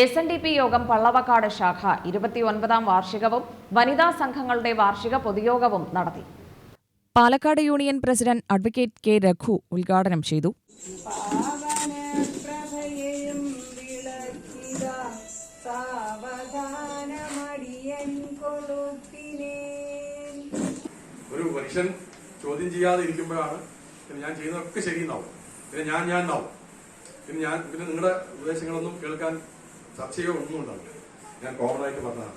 S N D P യോഗം പള്ളവക്കാട് ശാഖ ഇരുപത്തിയൊൻപതാം വാർഷികവും വനിതാ സംഘങ്ങളുടെ വാർഷിക പൊതുയോഗവും നടത്തി. Palakkad union president advocate K Raghu ഉദ്ഘാടനം ചെയ്തു. ഒരു മനുഷ്യൻ ചോദ്യം ചെയ്യാതെ ഇരിക്കുമ്പോഴാണ് പിന്നെ ഞാൻ ചെയ്യുന്നതൊക്കെ ശരിയെന്നാവും. പിന്നെ ഞാൻ ഞാൻ എന്നാവും പിന്നെ ഞാൻ പിന്നെ നിങ്ങളുടെ ഉപദേശങ്ങളൊന്നും കേൾക്കാൻ ചർച്ചയോ ഒന്നും ഉണ്ടാവില്ല ഞാൻ കോമൺ ആയിട്ട് പറഞ്ഞതാണ്.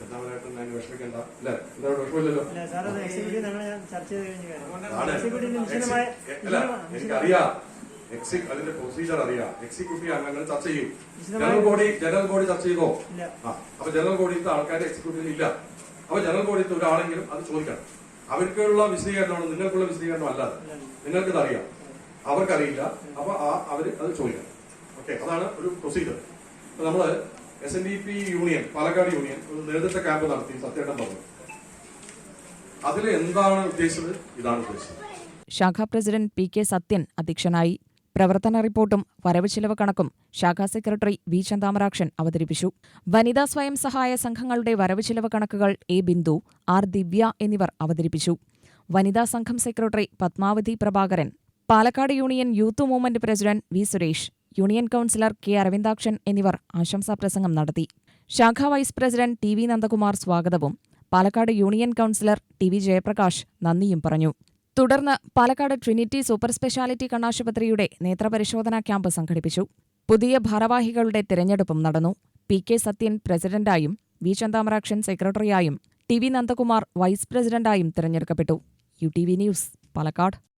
രണ്ടാമതായിട്ടും ഞാൻ വിഷമിക്കണ്ട. അല്ലേ? എന്താ വിഷമില്ലല്ലോ അല്ല, എനിക്കറിയാം. എക്സി അതിന്റെ പ്രൊസീജർ അറിയാം. എക്സിക്യൂട്ടീവ് അംഗങ്ങൾ ചർച്ച ചെയ്യും. ജനറൽ ബോഡി ജനറൽ ബോഡി ചർച്ച ചെയ്തോ. ആ അപ്പൊ ജനറൽ ബോഡിയിലത്തെ ആൾക്കാർ എക്സിക്യൂട്ടീവിൽ ഇല്ല. അപ്പൊ ജനറൽ ബോഡിയിലത്തെ ഒരാളെങ്കിലും അത് ചോദിക്കണം. അവർക്കുള്ള വിശദീകരണമാണ്? നിങ്ങൾക്കുള്ള വിശദീകരണം അല്ലാതെ. നിങ്ങൾക്കിത് അറിയാം അവർക്കറിയില്ല. അപ്പൊ ആ അവർ അത് ചോദിക്കണം. ഓക്കെ അതാണ് ഒരു പ്രൊസീജിയർ നമ്മൾ S N D P union Palakkad union ഒരു നേതൃത്വ ക്യാമ്പ് നടത്തി സത്യേട്ടൻ പറഞ്ഞു. അതിൽ എന്താണ് ഉദ്ദേശിച്ചത്? ഇതാണ് ഉദ്ദേശിച്ചത്. ശാഖാ പ്രസിഡന്റ് പി കെ സത്യൻ അധ്യക്ഷനായി പ്രവർത്തന റിപ്പോർട്ടും വരവ് ചെലവ് കണക്കും ശാഖാ സെക്രട്ടറി വി ചന്താമരാക്ഷൻ അവതരിപ്പിച്ചു. വനിതാ സ്വയം സഹായ സംഘങ്ങളുടെ വരവ് ചെലവ് കണക്കുകൾ എ ബിന്ദു ആർ ദിവ്യ എന്നിവർ അവതരിപ്പിച്ചു. വനിതാ സംഘം secretary Padmavathi Prabhakaran Palakkad union youth movement president V Suresh union councillor K Aravindakshan എന്നിവർ ആശംസാ പ്രസംഗം നടത്തി. ശാഖാ vice president T V Nandakumar സ്വാഗതവും. Palakkad union councillor T V Jayaprakash നന്ദിയും പറഞ്ഞു. തുടർന്ന് പാലക്കാട് ട്രിനിറ്റി സൂപ്പർ സ്പെഷ്യാലിറ്റി കണ്ണാശുപത്രിയുടെ നേത്രപരിശോധനാ ക്യാമ്പ് സംഘടിപ്പിച്ചു. പുതിയ ഭാരവാഹികളുടെ തിരഞ്ഞെടുപ്പും നടന്നു. പി കെ സത്യൻ പ്രസിഡന്റായും വി ചന്താമരാക്ഷൻ സെക്രട്ടറിയായും ടി വി നന്ദകുമാർ വൈസ് പ്രസിഡന്റായും തിരഞ്ഞെടുക്കപ്പെട്ടു. U T V news Palakkad.